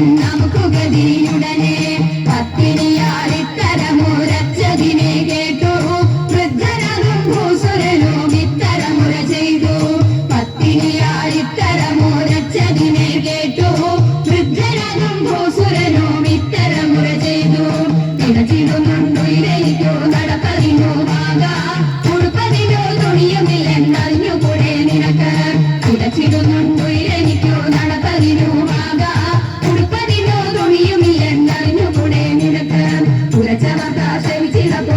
നമുക്ക് ഗതിയുടനെ പത്തിനി Hashem, it is a